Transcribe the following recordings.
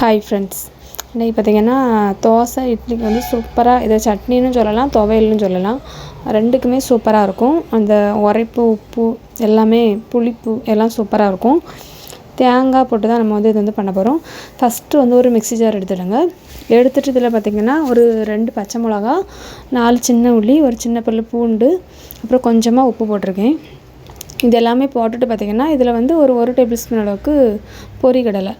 Hi friends இன்றைக்கி பார்த்திங்கன்னா தோசை இட்லிக்கு வந்து சூப்பராக இதை சட்னின்னு சொல்லலாம் துவையல்னு சொல்லலாம். ரெண்டுக்குமே சூப்பராக இருக்கும். அந்த உரைப்பு உப்பு எல்லாமே புளிப்பு எல்லாம் சூப்பராக இருக்கும். தேங்காய் போட்டு தான் நம்ம வந்து இது வந்து பண்ண போகிறோம் ஃபஸ்ட்டு வந்து ஒரு மிக்ஸி ஜார் எடுத்துடுங்க. எடுத்துகிட்டு இதில் பார்த்திங்கன்னா ஒரு ரெண்டு பச்சை மிளகா நாலு சின்ன உள்ளி ஒரு சின்ன பல்லு பூண்டு அப்புறம் கொஞ்சமாக உப்பு போட்டிருக்கேன். இது எல்லாமே போட்டுட்டு பார்த்திங்கன்னா இதில் வந்து ஒரு ஒரு டேபிள் ஸ்பூன் அளவுக்கு பொரிகடலை.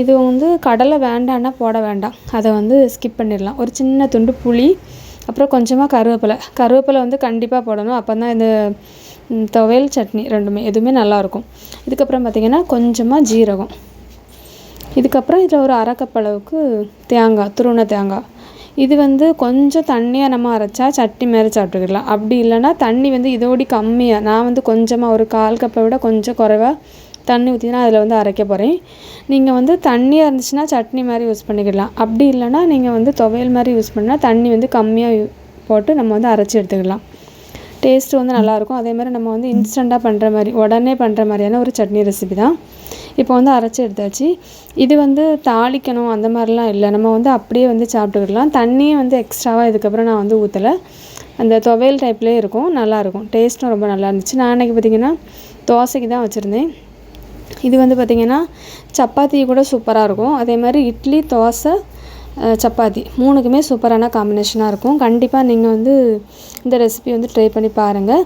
இது வந்து கடலை வேண்டான்னா போட வேண்டாம். அதை வந்து ஸ்கிப் பண்ணிடலாம். ஒரு சின்ன துண்டு புளி அப்புறம் கொஞ்சமாக கருவேப்பிலை. கருவேப்பிலை வந்து கண்டிப்பாக போடணும். அப்போ தான் இந்த துவையல் சட்னி ரெண்டுமே எதுவுமே நல்லாயிருக்கும் இதுக்கப்புறம் பார்த்திங்கன்னா கொஞ்சமாக ஜீரகம். இதுக்கப்புறம் இதில் ஒரு அரை கப் அளவுக்கு தேங்காய் துருண தேங்காய். இது வந்து கொஞ்சம் தண்ணியாக நம்ம அரைச்சா சட்னி மாரி சாப்பிட்டுக்கலாம். அப்படி இல்லைன்னா தண்ணி வந்து இதோடி கம்மியாக நான் வந்து கொஞ்சமாக ஒரு கால் கப்பை விட கொஞ்சம் குறைவா தண்ணி ஊற்றி அதில் வந்து அரைக்க போகிறேன் நீங்கள் வந்து தண்ணியாக இருந்துச்சுன்னா சட்னி மாதிரி யூஸ் பண்ணிக்கலாம். அப்படி இல்லைன்னா நீங்கள் வந்து துவையல் மாதிரி யூஸ் பண்ணால் தண்ணி வந்து கம்மியாக போட்டு நம்ம வந்து அரைச்சி எடுத்துக்கலாம். டேஸ்ட்டு வந்து நல்லாயிருக்கும் அதே மாதிரி நம்ம வந்து இன்ஸ்டண்ட்டாக பண்ணுற மாதிரி உடனே பண்ணுற மாதிரியான ஒரு சட்னி ரெசிபி தான். இப்போ வந்து அரைச்சி எடுத்தாச்சு. இது வந்து தாளிக்கணும் அந்த மாதிரிலாம் இல்லை. நம்ம வந்து அப்படியே வந்து சாப்பிட்டுக்கலாம். தண்ணியே வந்து எக்ஸ்ட்ராவாக இதுக்கப்புறம் நான் வந்து ஊற்றலை அந்த துவையல் டைப்லேயே இருக்கும். நல்லாயிருக்கும் டேஸ்ட்டும் ரொம்ப நல்லா இருந்துச்சு. நான் அன்றைக்கி பார்த்திங்கன்னா தோசைக்கு தான் வச்சுருந்தேன். இது வந்து பார்த்திங்கன்னா சப்பாத்தி கூட சூப்பராக இருக்கும். அதே மாதிரி இட்லி தோசை சப்பாத்தி மூணுக்குமே சூப்பரான காம்பினேஷனாக இருக்கும். கண்டிப்பாக நீங்கள் வந்து இந்த ரெசிபி வந்து ட்ரை பண்ணி பாருங்கள்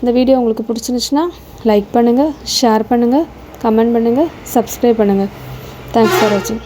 இந்த வீடியோ உங்களுக்கு பிடிச்சிருந்துச்சுன்னா லைக் பண்ணுங்கள் ஷேர் பண்ணுங்கள் கமெண்ட் பண்ணுங்கள் சப்ஸ்கிரைப் பண்ணுங்கள் தேங்க்ஸ் ஃபார் வாட்சிங்